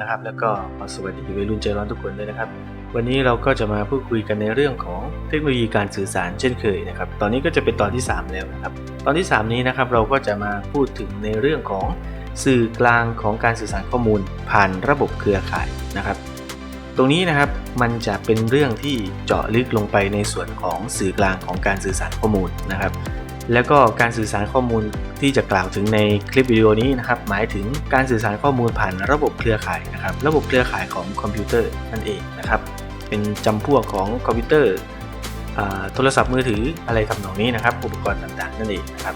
นะครับ แล้วก็ขอสวัสดีวัยรุ่นใจร้อนทุกคนด้วยนะครับ วันนี้เราก็จะมาพูดคุยกันในเรื่องของเทคโนโลยีการสื่อสารเช่นเคยนะครับ ตอนนี้ก็จะเป็นตอนที่ 3 แล้วนะครับ ตอนที่ 3 นี้นะครับเราก็จะมาพูดถึงในเรื่องของสื่อกลางของการสื่อสารข้อมูลผ่านระบบเครือข่ายนะครับ ตรงนี้นะครับมันจะเป็นเรื่องที่เจาะลึกลงไปในส่วนของสื่อกลางของการสื่อสารข้อมูลนะครับ แล้วก็การสื่อสารข้อมูลที่จะกล่าวถึงในคลิปวิดีโอนี้นะครับหมายถึงการสื่อสารข้อมูลผ่านระบบเครือข่ายนะครับระบบเครือข่ายของคอมพิวเตอร์นั่นเองนะครับเป็นจำพวกของคอมพิวเตอร์โทรศัพท์มือถืออะไรทำนองนี้นะครับ อุปกรณ์ต่างๆนั่นเองนะครับ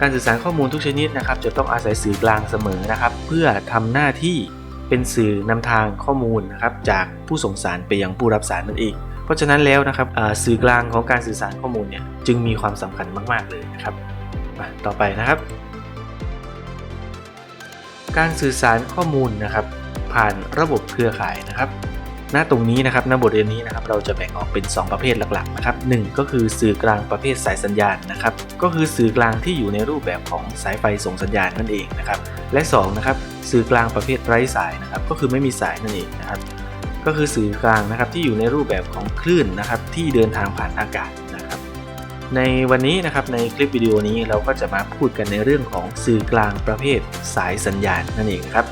การสื่อสารข้อมูลทุกชนิดนะครับ จะต้องอาศัยสื่อกลางเสมอนะครับ เพื่อทำหน้าที่เป็นสื่อนำทางข้อมูลนะครับ จากผู้ส่งสารไปยังผู้รับสารนั่นเอง เพราะฉะนั้นแล้วนะครับสื่อกลางของการสื่อสารข้อมูลเนี่ยจึงมีความสำคัญมาก ๆ เลยนะครับมาต่อไปนะครับ การสื่อสารข้อมูลนะครับผ่านระบบเครือข่ายนะครับ ณ ตรงนี้นะครับณบทเรียนนี้นะครับเราจะแบ่งออกเป็น 2 ประเภทหลักๆนะครับหนึ่งก็คือสื่อกลางประเภทสายสัญญาณนะครับ ก็คือสื่อกลางที่อยู่ในรูปแบบของสายไฟส่งสัญญาณนั่นเองนะครับ และ2นะครับสื่อกลางประเภทไร้สายนะครับ ก็คือไม่มีสายนั่นเองนะครับ ก็คือสื่อกลางนะครับที่อยู่ในรูปแบบของคลื่นนะครับที่เดินทางผ่านอากาศนะครับ ในวันนี้นะครับในคลิปวิดีโอนี้เราก็จะมาพูดกันในเรื่องของสื่อกลางประเภทสายสัญญาณนั่นเองครับ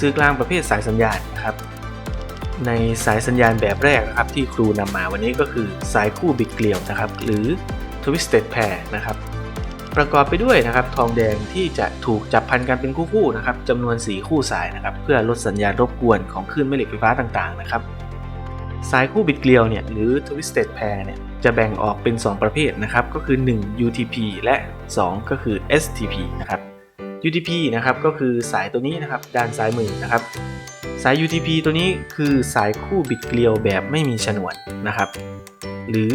สื่อกลางประเภทสายสัญญาณนะครับ ในสายสัญญาณแบบแรกนะครับที่ครูนำมาวันนี้ก็คือสายคู่บิดเกลียวนะครับหรือ twisted pair นะครับ ประกอบไปด้วยนะครับทองแดงที่จะถูกจับพันกันเป็นคู่ๆนะครับจำนวน 4 คู่สายนะครับเพื่อลดสัญญาณรบกวนของคลื่นแม่เหล็กไฟฟ้าต่างๆนะครับสายคู่บิดเกลียวเนี่ยหรือ twisted pair เนี่ยจะแบ่งออกเป็น 2 ประเภทนะครับก็คือ 1 UTP และ 2 ก็คือ STP นะครับ UTP นะครับก็คือสายตัวนี้นะครับด้านซ้ายมือนะครับสาย UTP ตัวนี้คือสายคู่บิดเกลียวแบบไม่มีฉนวนนะครับ หรือ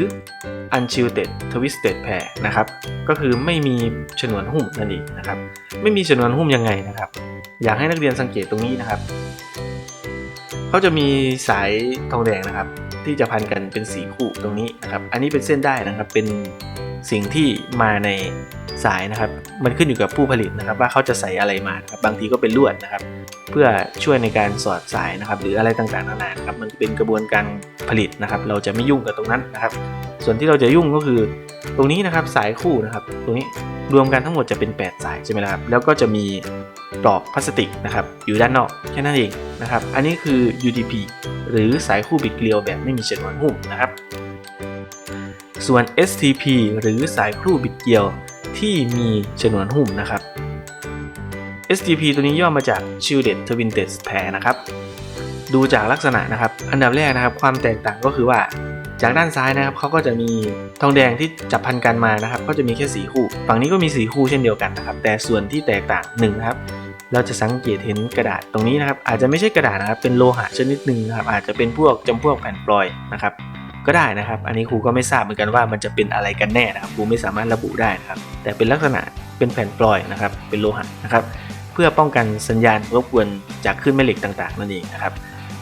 unshielded twisted pair นะครับ ก็คือไม่มีฉนวนหุ้มนั่นเองนะครับ ไม่มีฉนวนหุ้มยังไงนะครับ อยากให้นักเรียนสังเกตตรงนี้นะครับเขาจะมีสายทองแดงนะครับ ที่จะพันกันเป็นสีคู่ตรงนี้นะครับ อันนี้เป็นเส้นได้นะครับ เป็น สิ่งที่มาในสายนะครับ มันขึ้นอยู่กับผู้ผลิตนะครับ ว่าเขาจะใส่อะไรมาครับบางทีก็เป็นลวดนะครับ เพื่อช่วยในการสอดสายนะครับ หรืออะไรต่างๆนานานะครับมันเป็นกระบวนการผลิตนะครับ เราจะไม่ยุ่งกับตรงนั้นนะครับ ส่วนที่เราจะยุ่งก็คือ ตรงนี้นะครับสายคู่นะครับ ตรงนี้รวมกันทั้งหมดจะเป็น 8 สายใช่ไหมครับแล้วก็จะมีปลอกพลาสติกนะครับอยู่ด้านนอกแค่นั้นเองนะครับ อันนี้คือ UDP หรือสายคู่บิดเกลียวแบบไม่มีฉนวนหุ้มนะครับ ส่วน STP หรือสายคู่บิดเกลียวที่มีฉนวนหุ้มนะครับ STP ตัวนี้ย่อมาจาก Shielded Twinted Pair นะครับ ดูจากลักษณะนะครับ อันดับแรกนะครับ ความแตกต่างก็คือว่า จากด้านซ้ายนะครับเขาก็จะมีทองแดงที่จับพันกันมานะครับ ก็จะมีแค่สีคู่ ฝั่งนี้ก็มีสีคู่เช่นเดียวกันนะครับ แต่ส่วนที่แตกต่างหนึ่งครับ เราจะสังเกตเห็นกระดาษตรงนี้นะครับ อาจจะไม่ใช่กระดาษนะครับ เป็นโลหะชนิดหนึ่งนะครับ อาจจะเป็นพวกจำพวกแผ่นฟลอยนะครับ ก็ได้นะครับ อันนี้ครูก็ไม่ทราบเหมือนกันว่ามันจะเป็นอะไรกันแน่นะครับ ครูไม่สามารถระบุได้นะครับ แต่เป็นลักษณะเป็นแผ่นฟลอยนะครับ เป็นโลหะนะครับ เพื่อป้องกันสัญญาณรบกวนจากคลื่นแม่เหล็กต่างๆนั่นเองนะครับ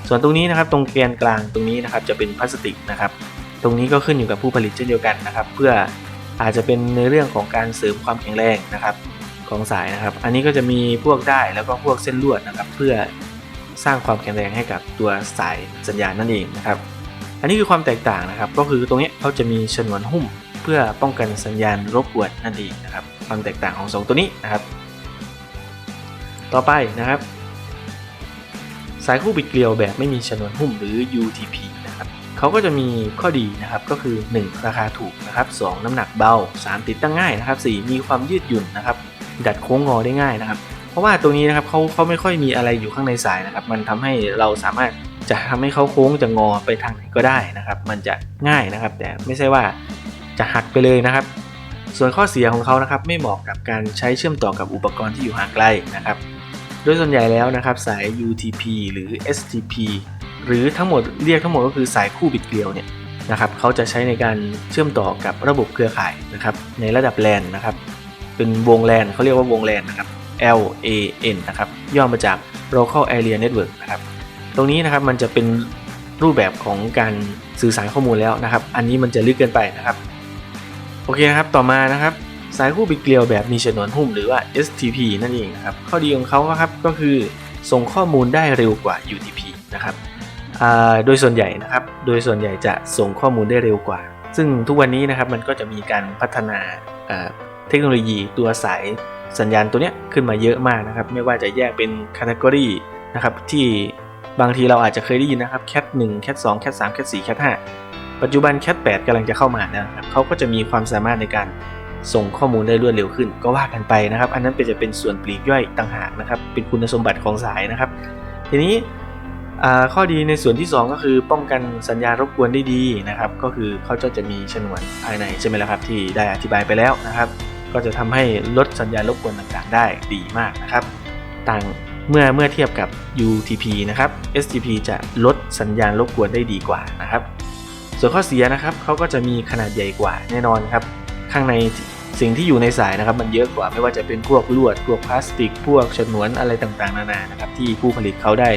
ส่วนตรงนี้นะครับตรงแกนกลางตรงนี้นะครับจะเป็นพลาสติกนะครับ ตรงนี้ก็ขึ้นอยู่กับผู้ผลิตเช่นเดียวกันนะครับ เพื่ออาจจะเป็นในเรื่องของการเสริมความแข็งแรงนะครับของสายนะครับ อันนี้ก็จะมีพวกได้แล้วก็พวกเส้นลวดนะครับ เพื่อสร้างความแข็งแรงให้กับตัวสายสัญญาณนั่นเองนะครับ อันนี้คือความแตกต่างนะครับ ก็คือตรงนี้เขาจะมีฉนวนหุ้มเพื่อป้องกันสัญญาณรบกวนนั่นเองนะครับ ความแตกต่างของสองตัวนี้นะครับ ต่อไปนะครับ สายคู่บิดเกลียวแบบไม่มีฉนวนหุ้มหรือ UTP นะครับเขาก็จะมีข้อดีนะครับก็คือ 1 ราคาถูกนะครับ 2 น้ำหนักเบา 3 ติดตั้งง่ายนะครับ 4 มีความยืดหยุ่นนะครับ ดัดโค้งงอได้ง่ายนะครับ เพราะว่าตรงนี้นะครับเขาเขาไม่ค่อยมีอะไรอยู่ข้างในสายนะครับ มันทำให้เราสามารถ จะทำให้เขาโค้งจะงอไปทางไหนก็ได้นะครับ มันจะง่ายนะครับ แต่ไม่ใช่ว่าจะหักไปเลยนะครับ ส่วนข้อเสียของเขานะครับ ไม่เหมาะกับการใช้เชื่อมต่อกับอุปกรณ์ที่อยู่ห่างไกลนะครับ โดยส่วนใหญ่แล้วนะครับ สาย UTP หรือ STP หรือทั้งหมดเรียกทั้งหมดก็คือสายคู่บิดเกลียวเนี่ยนะครับเขาจะใช้ในการเชื่อมต่อกับระบบเครือข่ายนะครับในระดับแลนนะครับเป็นวงแลนเขาเรียกว่าวงแลนนะครับ LAN นะครับย่อมาจาก Local Area Network นะครับ ตรงนี้นะครับมันจะเป็นรูปแบบของการสื่อสารข้อมูลแล้วนะครับ อันนี้มันจะลึกเกินไปนะครับ โอเคนะครับ ต่อมานะครับ สายคู่บิดเกลียวแบบมีฉนวนหุ้มหรือว่า STP นั่นเองนะครับ ข้อดีของเขาครับก็คือส่งข้อมูลได้เร็วกว่า UDP นะครับโดยส่วนใหญ่นะครับ โดยส่วนใหญ่จะส่งข้อมูลได้เร็วกว่า ซึ่งทุกวันนี้นะครับมันก็จะมีการพัฒนาเทคโนโลยีตัวสายสัญญาณตัวเนี้ยขึ้นมาเยอะมากนะครับ ไม่ว่าจะแยกเป็น category นะครับที่ บางทีเราอาจจะเคยได้ยินนะครับ cat 1 cat 2 cat 3 cat 4 cat 5 ปัจจุบัน cat 8กำลังจะเข้ามานะครับเขาก็จะมีความสามารถในการส่งข้อมูลได้รวดเร็วขึ้น ก็ว่ากันไปนะครับ อันนั้นเป็นจะเป็นส่วนปลีกย่อยต่างหากนะครับ เป็นคุณสมบัติของสายนะครับ ทีนี้ข้อดีในส่วนที่ 2 ก็คือป้องกันสัญญาณรบกวนได้ดีนะครับ ก็คือเขาจะจะมีฉนวนภายในใช่ไหมล่ะครับ ที่ได้อธิบายไปแล้วนะครับ ก็จะทำให้ลดสัญญาณรบกวนต่างๆ ได้ดีมากนะครับ ต่าง เมื่อเมื่อเทียบกับ UTP นะครับ STP จะลดสัญญาณรบกวนได้ดีกว่านะครับ ส่วนข้อเสียนะครับเขาก็จะมีขนาดใหญ่กว่าแน่นอนครับ ข้างในสิ่งที่อยู่ในสายนะครับ มันเยอะกว่าไม่ว่าจะเป็นพวกลวด พวกพลาสติก พวกฉนวนอะไรต่างๆ นานานะครับ ที่ผู้ผลิตเขาได้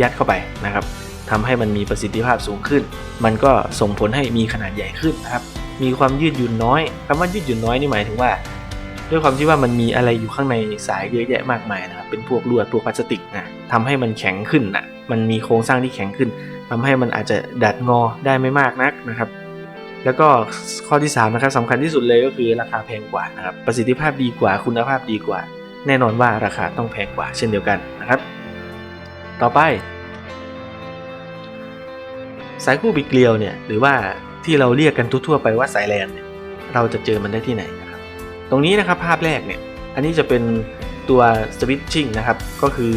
ยัดเข้าไปนะครับทำให้มันมีประสิทธิภาพสูงขึ้น มันก็ส่งผลให้มีขนาดใหญ่ขึ้นนะครับ มีความยืดหยุ่นน้อยคำว่ายืดหยุ่นน้อยนี่หมายถึงว่า ด้วยความที่ว่ามันมีอะไรอยู่ข้างในสายเยอะแยะมากมายนะครับเป็นพวกลวดพวกพลาสติกนะทำให้มันแข็งขึ้นนะมันมีโครงสร้างที่แข็งขึ้นทำให้มันอาจจะดัดงอได้ไม่มากนักนะครับ แล้วก็ข้อที่3นะครับสำคัญที่สุดเลยก็คือราคาแพงกว่านะครับประสิทธิภาพดีกว่าคุณภาพดีกว่า แน่นอนว่าราคาต้องแพงกว่าเช่นเดียวกันนะครับ ต่อไป สายคู่บิดเกลียวเนี่ยหรือว่าที่เราเรียกกันทั่วๆไปว่าสายแลนเนี่ยเราจะเจอมันได้ที่ไหน ตรงนี้นะครับภาพแรกเนี่ย อันนี้จะเป็นตัว switching นะครับ ก็คือ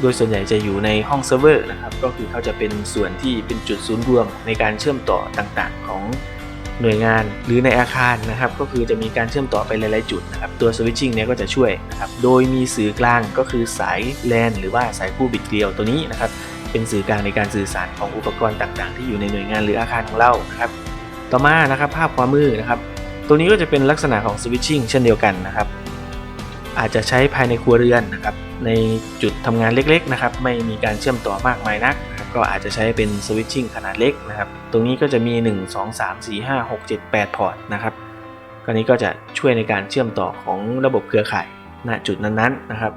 โดยส่วนใหญ่จะอยู่ในห้องเซิร์ฟเวอร์นะครับ ก็คือเขาจะเป็นส่วนที่เป็นจุดศูนย์รวมในการเชื่อมต่อต่างๆ ของหน่วยงานหรือในอาคารนะครับ ก็คือจะมีการเชื่อมต่อไปหลายๆจุดนะครับ ตัว switching เนี่ยก็จะช่วยนะครับ โดยมีสื่อกลางก็คือสาย LAN หรือว่าสายคู่บิดเกลียวตัวนี้นะครับ เป็นสื่อกลางในการสื่อสารของอุปกรณ์ต่างๆ ที่อยู่ในหน่วยงานหรืออาคารของเรานะครับ ต่อมานะครับภาพขวามือนะครับ ตัวนี้ก็จะเป็นลักษณะของ switching เช่นเดียวกันนะครับ อาจจะใช้ภายในครัวเรือนนะครับ ในจุดทำงานเล็กๆนะครับ ไม่มีการเชื่อมต่อมากมายนักนะครับก็อาจจะใช้เป็น switching ขนาดเล็กนะครับ ตรงนี้ก็จะมี 1 2 3 4 5 6 7 8 พอร์ตนะครับก็นี้ก็จะช่วยในการเชื่อมต่อของระบบเครือข่ายณจุดนั้นๆนะครับ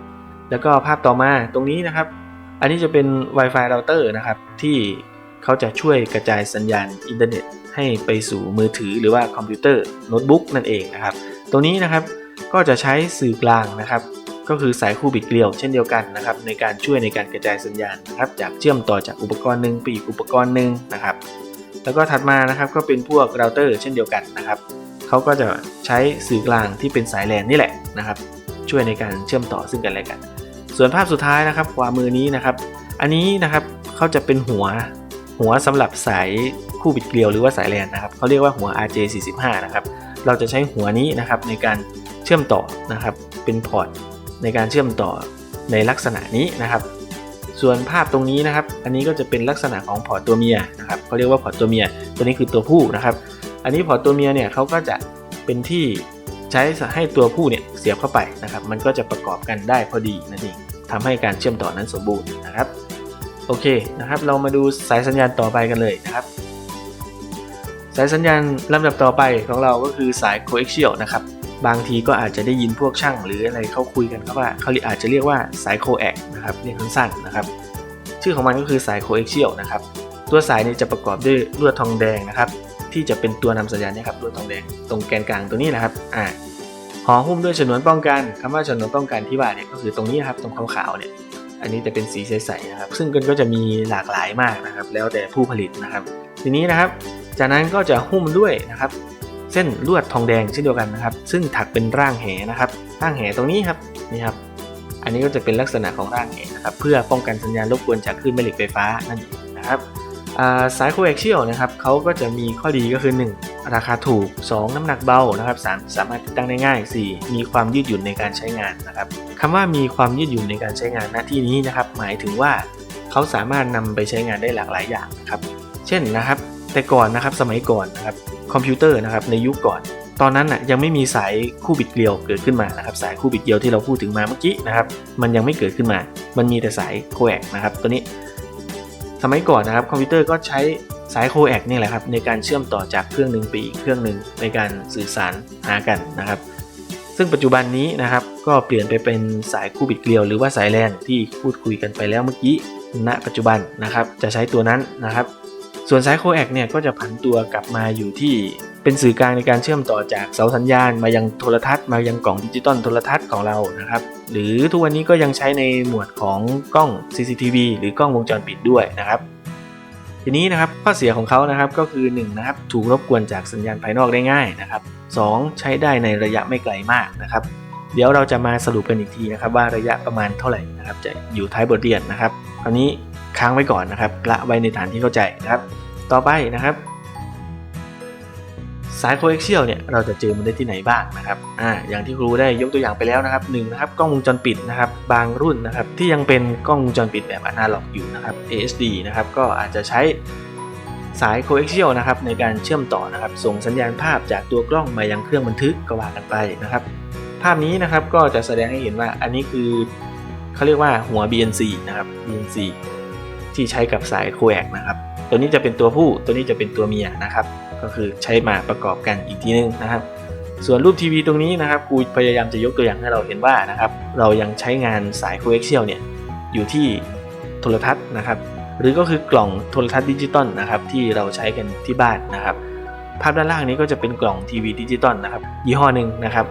แล้วก็ภาพต่อมาตรงนี้นะครับ อันนี้จะเป็น Wi-Fi router นะครับที่เขาจะช่วยกระจายสัญญาณอินเทอร์เน็ต ให้ไปสู่มือถือหรือว่าคอมพิวเตอร์โน้ตบุ๊กนั่นเองนะครับตรงนี้นะครับก็จะใช้สื่อกลางนะครับ ก็คือสายคู่บิดเกลียวเช่นเดียวกันนะครับ ในการช่วยในการกระจายสัญญาณนะครับ จากเชื่อมต่อจากอุปกรณ์หนึ่งไปอีกอุปกรณ์หนึ่งนะครับ แล้วก็ถัดมานะครับก็เป็นพวกเราเตอร์เช่นเดียวกันนะครับเขาก็จะใช้สื่อกลางที่เป็นสายแลนนี่แหละนะครับ ช่วยในการเชื่อมต่อซึ่งกันและกัน ส่วนภาพสุดท้ายนะครับขวามือนี้นะครับ อันนี้นะครับเขาจะเป็นหัว หัวสำหรับสายคู่บิดเกลียวหรือว่าสายแลนนะครับเขาเรียกว่าหัว RJ45 นะครับเราจะใช้หัวนี้นะครับในการเชื่อมต่อนะครับเป็นพอร์ตในการเชื่อมต่อในลักษณะนี้นะครับ ส่วนภาพตรงนี้นะครับ อันนี้ก็จะเป็นลักษณะของพอร์ตตัวเมียนะครับเขาเรียกว่าพอร์ตตัวเมีย ตัวนี้คือตัวผู้นะครับ อันนี้พอร์ตตัวเมียเนี่ยเขาก็จะเป็นที่ใช้ให้ตัวผู้เนี่ยเสียบเข้าไปนะครับ มันก็จะประกอบกันได้พอดีนั่นเองทำให้การเชื่อมต่อนั้นสมบูรณ์นะครับ โอเคนะครับ เรามาดูสายสัญญาณต่อไปกันเลยนะครับ สายสัญญาณลำดับต่อไปของเราก็คือสาย coaxial นะครับ บางทีก็อาจจะได้ยินพวกช่างหรืออะไรเขาคุยกันครับว่าเขาอาจจะเรียกว่าสาย coax นะครับเรียกสั้นๆนะครับ ชื่อของมันก็คือสาย coaxial นะครับ ตัวสายนี้จะประกอบด้วยลวดทองแดงนะครับ ที่จะเป็นตัวนำสัญญาณนะครับลวดทองแดงตรงแกนกลางตัวนี้นะครับอ่าห่อหุ้มด้วยฉนวนป้องกันคำว่าฉนวนป้องกันที่ว่าเนี่ยก็คือตรงนี้ครับตรงขาวๆเนี่ย อันนี้จะเป็นสีใสๆนะครับ ซึ่งก็จะมีหลากหลายมากนะครับ แล้วแต่ผู้ผลิตนะครับ ทีนี้นะครับ จากนั้นก็จะหุ้มด้วยนะครับ เส้นลวดทองแดงเช่นเดียวกันนะครับ ซึ่งถักเป็นร่างแหนะครับ ร่างแหตรงนี้ครับนี่ครับ อันนี้ก็จะเป็นลักษณะของร่างแหนะครับ เพื่อป้องกันสัญญาณรบกวนจากคลื่นแม่เหล็กไฟฟ้านั่นเองนะครับสายโคเอ็กเชียลนะครับเขาก็จะมีข้อดีก็คือ1 ราคาถูก 2 น้ำหนักเบานะครับ3สามารถติดตั้งได้ง่าย 4 มีความยืดหยุ่นในการใช้งานนะครับคำว่ามีความยืดหยุ่นในการใช้งานณที่นี้นะครับ หมายถึงว่าเขาสามารถนำไปใช้งานได้หลากหลายอย่างนะครับเช่นนะครับ แต่ก่อนนะครับสมัยก่อนนะครับคอมพิวเตอร์นะครับในยุคก่อน ตอนนั้นน่ะยังไม่มีสายคู่บิดเกลียวเกิดขึ้นมานะครับสายคู่บิดเกลียวที่เราพูดถึงมาเมื่อกี้นะครับมันยังไม่เกิดขึ้นมา มันมีแต่สายโคแอกนะครับตัวนี้ สมัยก่อนนะครับคอมพิวเตอร์ก็ใช้ สายโคแอกนี่แหละครับในการเชื่อมต่อจากเครื่องหนึ่งไปอีกเครื่องหนึ่งในการสื่อสารหากันนะครับ ซึ่งปัจจุบันนี้นะครับก็เปลี่ยนไปเป็นสายคู่บิดเกลียวหรือว่าสายแลนที่พูดคุยกันไปแล้วเมื่อกี้ณปัจจุบันนะครับจะใช้ตัวนั้นนะครับ ส่วนสายโคแอกเนี่ยก็จะผันตัวกลับมาอยู่ที่เป็นสื่อกลางในการเชื่อมต่อจากเสาสัญญาณ มายังโทรทัศน์มายังกล่องดิจิตอลโทรทัศน์ของเรานะครับ หรือทุกวันนี้ก็ยังใช้ในหมวดของกล้อง CCTV หรือกล้องวงจรปิดด้วยนะครับ ทีนี้นะครับข้อเสียของเขานะครับก็คือ1นะครับถูกรบกวนจากสัญญาณภายนอกได้ง่ายนะครับ2ใช้ได้ในระยะไม่ไกลมากนะครับเดี๋ยวเราจะมาสรุปกันอีกทีนะครับว่าระยะประมาณเท่าไหร่นะครับจะอยู่ท้ายบทเรียนนะครับคราวนี้ค้างไว้ก่อนนะครับละไว้ในฐานที่เข้าใจนะครับ ต่อไปนะครับ สายโคเอ็กเซียลเนี่ยเราจะเจอมันได้ที่ไหนบ้างนะครับอ่าอย่างที่ครูได้ยกตัวอย่างไปแล้วนะครับหนึ่งนะครับกล้องวงจรปิดนะครับบางรุ่นนะครับที่ยังเป็นกล้องวงจรปิดแบบอนาล็อกอยู่นะครับ ASD นะครับก็อาจจะใช้สายโคเอ็กเซียลนะครับในการเชื่อมต่อนะครับส่งสัญญาณภาพจากตัวกล้องมายังเครื่องบันทึกก็ว่ากันไปนะครับภาพนี้นะครับก็จะแสดงให้เห็นว่าอันนี้คือเขาเรียกว่าหัว BNC นะครับ BNC ที่ใช้กับสายโคแอกนะครับตัวนี้จะเป็นตัวผู้ตัวนี้จะเป็นตัวเมียนะครับ ก็คือใช้มาประกอบกันอีกทีนึงนะครับ ส่วนรูปทีวีตรงนี้นะครับครูพยายามจะยกตัวอย่างให้เราเห็นว่านะครับเรายังใช้งานสายโคเอ็กเซียลเนี่ยอยู่ที่โทรทัศน์นะครับ หรือก็คือกล่องโทรทัศน์ดิจิตอลนะครับที่เราใช้กันที่บ้านนะครับ ภาพด้านล่างนี้ก็จะเป็นกล่องทีวีดิจิตอลนะครับยี่ห้อหนึ่งนะครับ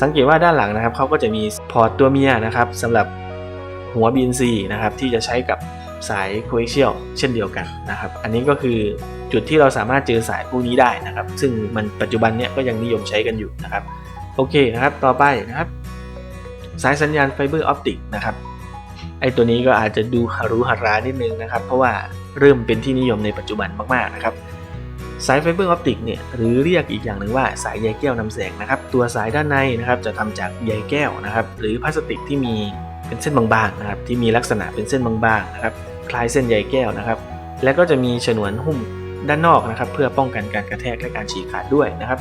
สังเกตว่าด้านหลังนะครับเขาก็จะมีพอร์ตตัวเมียนะครับสำหรับหัว BNC นะครับที่จะใช้กับ สายโคเอ็กเซียลเช่นเดียวกันนะครับ อันนี้ก็คือจุดที่เราสามารถเจอสายพวกนี้ได้นะครับ ซึ่งมันปัจจุบันเนี้ยก็ยังนิยมใช้กันอยู่นะครับ โอเคนะครับ ต่อไปนะครับ สายสัญญาณไฟเบอร์ออปติกนะครับ ไอตัวนี้ก็อาจจะดูฮารุฮารานิดนึงนะครับ เพราะว่าเริ่มเป็นที่นิยมในปัจจุบันมากๆนะครับสายไฟเบอร์ออปติกเนี่ยหรือเรียกอีกอย่างหนึ่งว่าสายใยแก้วนำแสงนะครับ ตัวสายด้านในนะครับจะทำจากใยแก้วนะครับ หรือพลาสติกที่มีเป็นเส้นบางๆนะครับ ที่มีลักษณะเป็นเส้นบางๆนะครับ คล้ายเส้นใยแก้วนะครับ และก็จะมีฉนวนหุ้มด้านนอกนะครับ เพื่อป้องกันการกระแทกและการฉีกขาดด้วยนะครับ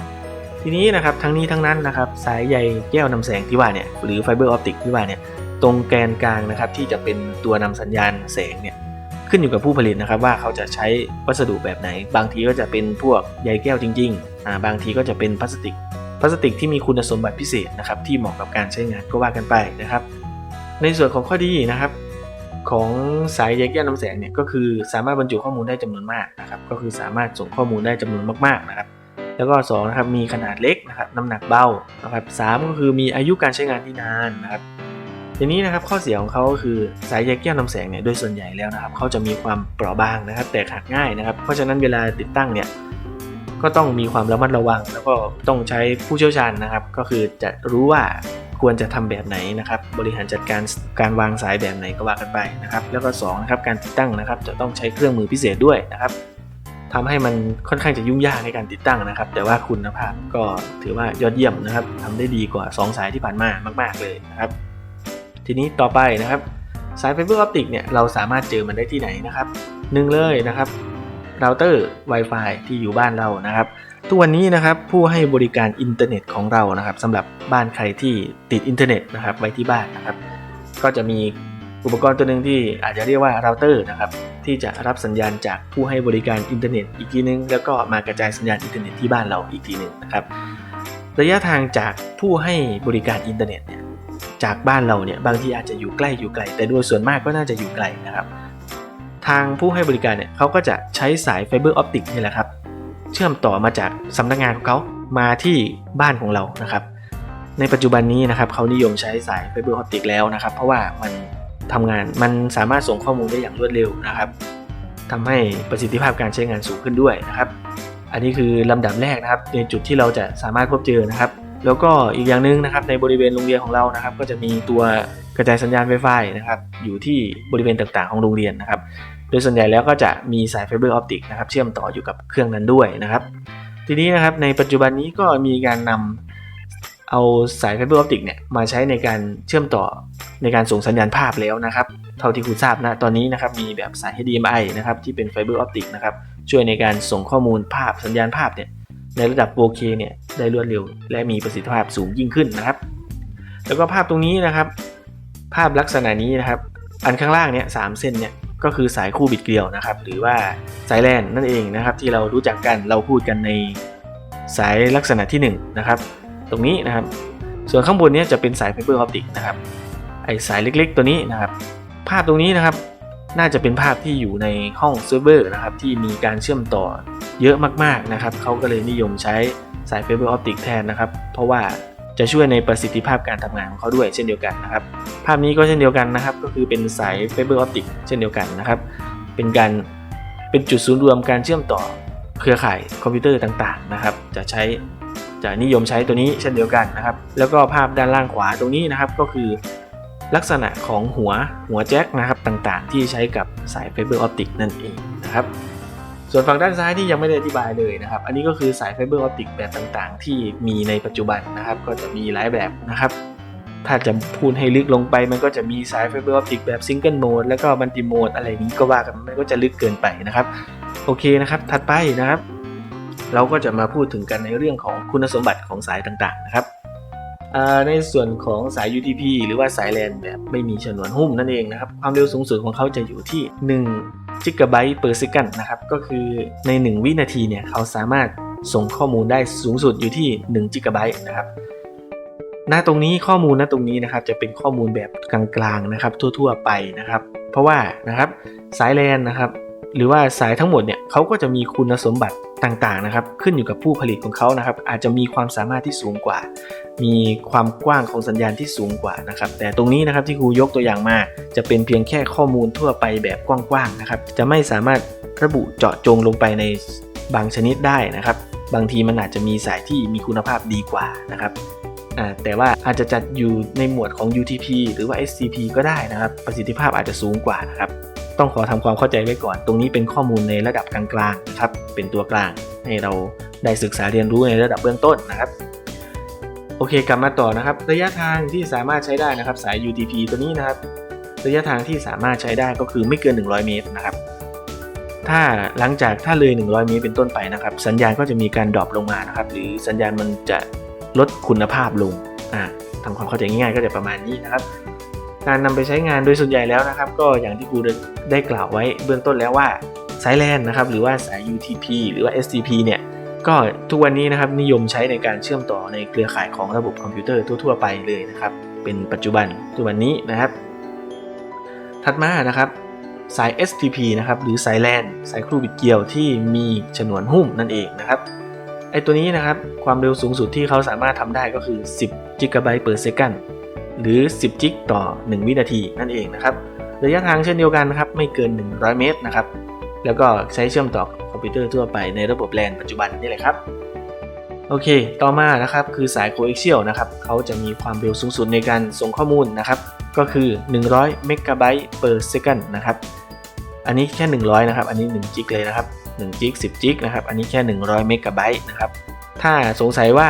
ทีนี้นะครับทั้งนี้ทั้งนั้นนะครับ สายใยแก้วนำแสงที่ว่าเนี่ยหรือไฟเบอร์ออปติกที่ว่าเนี่ยตรงแกนกลางนะครับที่จะเป็นตัวนำสัญญาณแสงเนี่ยขึ้นอยู่กับผู้ผลิตนะครับว่าเขาจะใช้วัสดุแบบไหน บางทีก็จะเป็นพวกใยแก้วจริงๆอ่าบางทีก็จะเป็นพลาสติกพลาสติกที่มีคุณสมบัติพิเศษนะครับที่เหมาะกับการใช้งานก็ว่ากันไปนะครับ ในส่วนของข้อดีนะครับ ของสายใยแก้วนำแสงเนี่ยก็คือสามารถบรรจุข้อมูลได้จำนวนมากนะครับก็คือสามารถส่งข้อมูลได้จำนวนมากๆนะครับ แล้วก็2นะครับมีขนาดเล็กนะครับน้ำหนักเบานะครับสามก็คือมีอายุการใช้งานที่นานนะครับทีนี้นะครับข้อเสียของเขาก็คือสายใยแก้วนำแสงเนี่ยโดยส่วนใหญ่แล้วนะครับเขาจะมีความเปราะบางนะครับ แตกหักง่ายนะครับ เพราะฉะนั้นเวลาติดตั้งเนี่ยก็ต้องมีความระมัดระวัง แล้วก็ต้องใช้ผู้เชี่ยวชาญนะครับ ก็คือจะรู้ว่า ควรจะทำแบบไหนนะครับ บริหารจัดการการวางสายแบบไหนก็ว่ากันไปนะครับ แล้วก็2นะครับการติดตั้งนะครับ จะต้องใช้เครื่องมือพิเศษด้วยนะครับทำให้มันค่อนข้างจะยุ่งยากในการติดตั้งนะครับ แต่ว่าคุณภาพก็ถือว่ายอดเยี่ยมนะครับทำได้ดีกว่า 2 สายที่ผ่านมามาก ๆ เลยนะครับ ทีนี้ต่อไปนะครับ สายไฟเบอร์ออปติกเนี่ยเราสามารถเจอมันได้ที่ไหนนะครับหนึ่งเลยนะครับเราเตอร์ Wi-Fi ที่อยู่บ้านเรานะครับ ทุกวันนี้นะครับผู้ให้บริการอินเทอร์เน็ตของเรานะครับสำหรับบ้านใครที่ติดอินเทอร์เน็ตนะครับไว้ที่บ้านนะครับ ก็จะมีอุปกรณ์ตัวหนึ่งที่อาจจะเรียกว่าเราเตอร์นะครับที่จะรับสัญญาณจากผู้ให้บริการอินเทอร์เน็ตอีกทีนึง แล้วก็มากระจายสัญญาณอินเทอร์เน็ตที่บ้านเราอีกทีนึงนะครับระยะทางจากผู้ให้บริการอินเทอร์เน็ตเนี่ยจากบ้านเราเนี่ยบางทีอาจจะอยู่ใกล้อยู่ไกล แต่โดยส่วนมากก็น่าจะอยู่ไกลนะครับ ทางผู้ให้บริการเนี่ยเขาก็จะใช้สายไฟเบอร์ออปติกนี่แหละครับ เชื่อมต่อมาจากสำนักงานของเขามาที่บ้านของเรานะครับ ในปัจจุบันนี้นะครับเขานิยมใช้สายไฟเบอร์ออปติกแล้วนะครับ เพราะว่ามันทำงานมันสามารถส่งข้อมูลได้อย่างรวดเร็วนะครับทำให้ประสิทธิภาพการใช้งานสูงขึ้นด้วยนะครับ อันนี้คือลำดับแรกนะครับ ในจุดที่เราจะสามารถพบเจอนะครับ แล้วก็อีกอย่างหนึ่งนะครับในบริเวณโรงเรียนของเรานะครับ ก็จะมีตัวกระจายสัญญาณไฟฟ้านะครับอยู่ที่บริเวณต่างๆ ของโรงเรียนนะครับ โดยส่วนใหญ่แล้วก็จะมีสายไฟเบอร์ออปติกนะครับเชื่อมต่ออยู่กับเครื่องนั้นด้วยนะครับ ทีนี้นะครับในปัจจุบันนี้ก็มีการนำเอาสายไฟเบอร์ออปติกเนี่ยมาใช้ในการเชื่อมต่อในการส่งสัญญาณภาพแล้วนะครับ เท่าที่คุณทราบนะตอนนี้นะครับมีแบบสาย HDMI นะครับที่เป็นไฟเบอร์ออปติกนะครับช่วยในการส่งข้อมูลภาพสัญญาณภาพเนี่ยในระดับ 4K เนี่ยได้รวดเร็ว และมีประสิทธิภาพสูงยิ่งขึ้นนะครับ แล้วก็ภาพตรงนี้นะครับ ภาพลักษณะนี้นะครับ อันข้างล่างเนี่ยสามเส้นเนี่ย ก็คือสายคู่บิดเกลียวนะครับ หรือว่าสายแลนนั่นเองนะครับ ที่เรารู้จักกันเราพูดกันในสายลักษณะที่1นะครับ ตรงนี้นะครับ ส่วนข้างบนนี้จะเป็นสายไฟเบอร์ออปติกนะครับ ไอสายเล็กๆตัวนี้นะครับ ภาพตรงนี้นะครับ น่าจะเป็นภาพที่อยู่ในห้องเซิร์ฟเวอร์นะครับ ที่มีการเชื่อมต่อเยอะมากๆนะครับเขาก็เลยนิยมใช้สายไฟเบอร์ออปติกแทนนะครับ เพราะว่า จะช่วยในประสิทธิภาพการทำงานของเขาด้วยเช่นเดียวกันนะครับ ภาพนี้ก็เช่นเดียวกันนะครับ ก็คือเป็นสายไฟเบอร์ออปติกเช่นเดียวกันนะครับ เป็นการเป็นจุดศูนย์รวมการเชื่อมต่อเครือข่ายคอมพิวเตอร์ต่างๆนะครับ จะใช้จะนิยมใช้ตัวนี้เช่นเดียวกันนะครับ แล้วก็ภาพด้านล่างขวาตรงนี้นะครับก็คือลักษณะของหัวหัวแจ็คนะครับต่างๆ ที่ใช้กับสายไฟเบอร์ออปติกนั่นเองนะครับ ส่วนฝั่งด้านซ้ายที่ยังไม่ได้อธิบายเลยนะครับ อันนี้ก็คือสายไฟเบอร์ออปติกแบบต่างๆ ที่มีในปัจจุบันนะครับ ก็จะมีหลายแบบนะครับ ถ้าจะพูดให้ลึกลงไปมันก็จะมีสายไฟเบอร์ออปติกแบบซิงเกิลโหมดแล้วก็มัลติโหมดอะไรนี้ก็ว่ากันมันก็จะลึกเกินไปนะครับ โอเคนะครับ ถัดไปนะครับ เราก็จะมาพูดถึงกันในเรื่องของคุณสมบัติของสายต่างๆนะครับในส่วนของสาย UTP หรือว่าสายแลนแบบไม่มีฉนวนหุ้มนั่นเองนะครับ ความเร็วสูงสุดของเขาจะอยู่ที่ กิกะไบต์ per second นะครับ ก็คือใน 1 วินาทีเนี่ยเขาสามารถส่งข้อมูลได้สูงสุดอยู่ที่1 g b นะครับหน้าตรงนี้ข้อมูลณตรงนี้นะครับจะเป็นข้อมูลแบบกลางๆนะครับ ทั่วๆไปนะครับ เพราะว่านะครับสายแลนนะครับ หรือว่าสายทั้งหมดเนี่ยเขาก็จะมีคุณสมบัติ ต่างๆนะครับขึ้นอยู่กับผู้ผลิตของเขานะครับ อาจจะมีความสามารถที่สูงกว่า มีความกว้างของสัญญาณที่สูงกว่านะครับ แต่ตรงนี้นะครับที่ครูยกตัวอย่างมา จะเป็นเพียงแค่ข้อมูลทั่วไปแบบกว้างๆนะครับ จะไม่สามารถระบุเจาะจงลงไปในบางชนิดได้นะครับ บางทีมันอาจจะมีสายที่มีคุณภาพดีกว่านะครับอ่าแต่ว่าอาจจะจัดอยู่ในหมวดของ UTP หรือว่า SCP ก็ได้นะครับ ประสิทธิภาพอาจจะสูงกว่านะครับ ต้องขอทำความเข้าใจไว้ก่อน ตรงนี้เป็นข้อมูลในระดับกลางๆนะครับ เป็นตัวกลางให้เราได้ศึกษาเรียนรู้ในระดับเบื้องต้นนะครับ โอเค กลับมาต่อนะครับ ระยะทางที่สามารถใช้ได้นะครับ สาย UTP ตัวนี้นะครับ ระยะทางที่สามารถใช้ได้ก็คือไม่เกิน 100 เมตรนะครับ ถ้าหลังจากถ้าเลย 100 เมตรเป็นต้นไปนะครับ สัญญาณก็จะมีการดรอปลงมานะครับ หรือสัญญาณมันจะลดคุณภาพลงอ่าทำความเข้าใจง่ายๆก็จะประมาณนี้นะครับ การนำไปใช้งานโดยส่วนใหญ่แล้วนะครับ ก็อย่างที่ครูได้กล่าวไว้เบื้องต้นแล้วว่าสายแลนนะครับหรือว่าสาย UTP หรือว่า STP เนี่ยก็ทุกวันนี้นะครับนิยมใช้ในการเชื่อมต่อในเครือข่ายของระบบคอมพิวเตอร์ทั่วๆไปเลยนะครับ เป็นปัจจุบันทุกวันนี้นะครับ ถัดมานะครับสาย STP นะครับหรือสายแลนสายครูบิดเกลียวที่มีฉนวนหุ้มนั่นเองนะครับไอตัวนี้นะครับความเร็วสูงสุดที่เขาสามารถทำได้ก็คือ 10 g b per second หรือ 10 จิกต่อ 1 วินาทีนั่นเองนะครับ ระยะทางเช่นเดียวกันนะครับไม่เกิน 100 เมตรนะครับ แล้วก็ใช้เชื่อมต่อคอมพิวเตอร์ทั่วไปในระบบแลนปัจจุบันนี่แหละครับ โอเค ต่อมานะครับคือสาย coaxial นะครับเขาจะมีความเร็วสูงสุดในการส่งข้อมูลนะครับ ก็คือ 100 เมกะไบต์ per second นะครับ อันนี้แค่ 100 นะครับ อันนี้1จิกเลยนะครับ1จิก10จิกนะครับ อันนี้แค่ 100 เมกะไบต์นะครับ ถ้าสงสัยว่า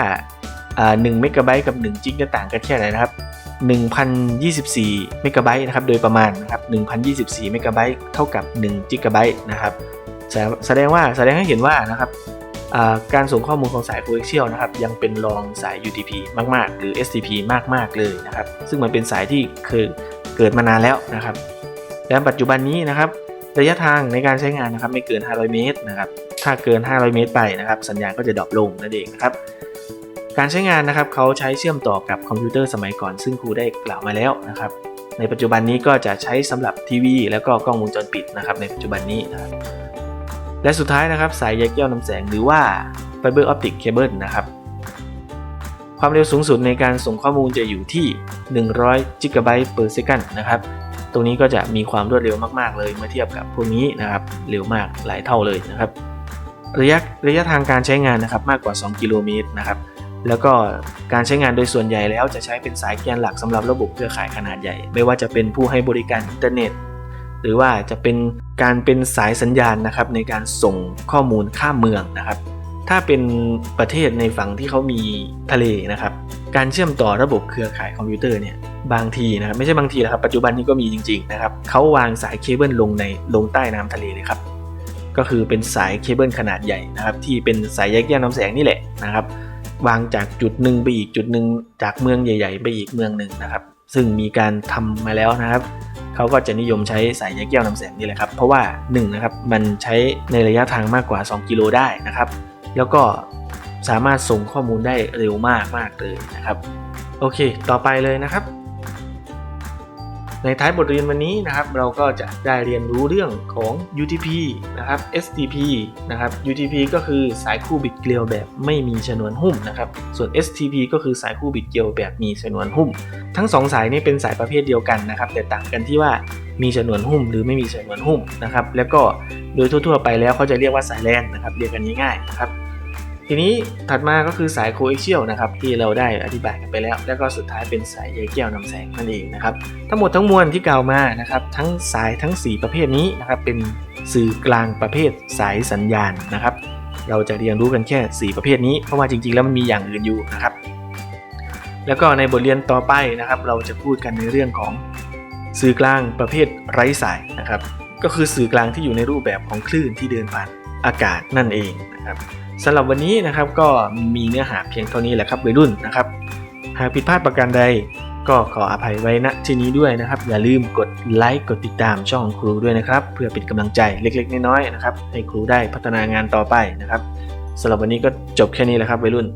อ่า1เมกะไบต์กับ1จิกจะต่างกันแค่ไหนนะครับ 1,024เมกะไบต์นะครับโดยประมาณนะครับ1,024เมกะไบต์เท่ากับ1จิกะไบต์นะครับแสดงว่าแสดงให้เห็นว่านะครับการส่งข้อมูลของสาย coaxial นะครับยังเป็นรองสาย UTP มาก ๆ หรือ STP มาก ๆ เลยนะครับ ซึ่งมันเป็นสายที่เคยเกิดมานานแล้วนะครับ และปัจจุบันนี้นะครับ ระยะทางในการใช้งานนะครับไม่เกิน 500 เมตรนะครับถ้าเกิน 500 เมตรไปนะครับ สัญญาณก็จะดรอปลงนั่นเองนะครับ การใช้งานนะครับเขาใช้เชื่อมต่อกับคอมพิวเตอร์สมัยก่อน ซึ่งครูได้กล่าวมาแล้วนะครับในปัจจุบันนี้ก็จะใช้สำหรับทีวี แล้วก็กล้องวงจรปิดนะครับในปัจจุบันนี้นะครับและสุดท้ายนะครับสายแยกแก้วนำแสงหรือว่า Fiber Optic Cable นะครับความเร็วสูงสุดในการส่งข้อมูลจะอยู่ที่ 100 g b per second นะครับ ตรงนี้ก็จะมีความรวดเร็วมากๆ เลยเมื่อเทียบกับพวกนี้นะครับ เร็วมากหลายเท่าเลยนะครับ ระยะระยะทางการใช้งานนะครับมากกว่า 2 กิโลเมตรนะครับ แล้วก็การใช้งานโดยส่วนใหญ่แล้วจะใช้เป็นสายแกนหลักสำหรับระบบเครือข่ายขนาดใหญ่ ไม่ว่าจะเป็นผู้ให้บริการอินเทอร์เน็ต หรือว่าจะเป็นการเป็นสายสัญญาณนะครับในการส่งข้อมูลข้ามเมืองนะครับ ถ้าเป็นประเทศในฝั่งที่เขามีทะเลนะครับ การเชื่อมต่อระบบเครือข่ายคอมพิวเตอร์เนี่ยบางทีนะครับไม่ใช่บางทีนะครับปัจจุบันนี้ก็มีจริงๆนะครับเขาวางสายเคเบิลลงในลงใต้น้ำทะเลเลยครับก็คือเป็นสายเคเบิลขนาดใหญ่นะครับที่เป็นสายแยกแยกน้ำแสงนี่แหละนะครับ วางจากจุดหนึ่งไปอีกจุดหนึ่งจากเมืองใหญ่ ๆ ไปอีกเมืองหนึ่งนะครับ ซึ่งมีการทำมาแล้วนะครับเขาก็จะนิยมใช้สายใยแก้วนำแสงนี่แหละครับ เพราะว่า1นะครับมันใช้ในระยะทางมากกว่า 2 กิโลได้นะครับ แล้วก็สามารถส่งข้อมูลได้เร็วมากมากเลยนะครับ โอเค ต่อไปเลยนะครับ ในท้ายบทเรียนวันนี้นะครับเราก็จะได้เรียนรู้เรื่องของ UTP นะครับ STP นะครับ UTP ก็คือสายคู่บิดเกลียวแบบไม่มีชนวนหุ้มนะครับ ส่วน STP ก็คือสายคู่บิดเกลียวแบบมีชนวนหุ้ม ทั้งสองสายนี้เป็นสายประเภทเดียวกันนะครับ แต่ต่างกันที่ว่ามีชนวนหุ้มหรือไม่มีชนวนหุ้มนะครับ แล้วก็โดยทั่วๆ ไปแล้วเขาจะเรียกว่าสายแลนนะครับ เรียกกันง่ายๆนะครับ ทีนี้ถัดมาก็คือสายโคเอ็กเชียลนะครับที่เราได้อธิบายกันไปแล้ว แล้วก็สุดท้ายเป็นสายใยแก้วนำแสงนั่นเองนะครับทั้งหมดทั้งมวลที่กล่าวมานะครับทั้งสายทั้ง 4 ประเภทนี้นะครับเป็นสื่อกลางประเภทสายสัญญาณนะครับ เราจะเรียนรู้กันแค่ 4 ประเภทนี้เพราะว่าจริงๆ แล้วมันมีอย่างอื่นอยู่นะครับ แล้วก็ในบทเรียนต่อไปนะครับ เราจะพูดกันในเรื่องของสื่อกลางประเภทไร้สายนะครับ ก็คือสื่อกลางที่อยู่ในรูปแบบของคลื่นที่เดินผ่านอากาศนั่นเองนะครับ สำหรับวันนี้นะครับก็มีเนื้อหาเพียงเท่านี้แหละครับวัยรุ่นนะครับ หากผิดพลาดประการใดก็ขออภัยไว้ณที่นี้ด้วยนะครับ อย่าลืมกดไลค์กดติดตามช่องครูด้วยนะครับ เพื่อเป็นกำลังใจเล็กๆ น้อยๆนะครับ ให้ครูได้พัฒนางานต่อไปนะครับสำหรับวันนี้ก็จบแค่นี้แหละครับวัยรุ่น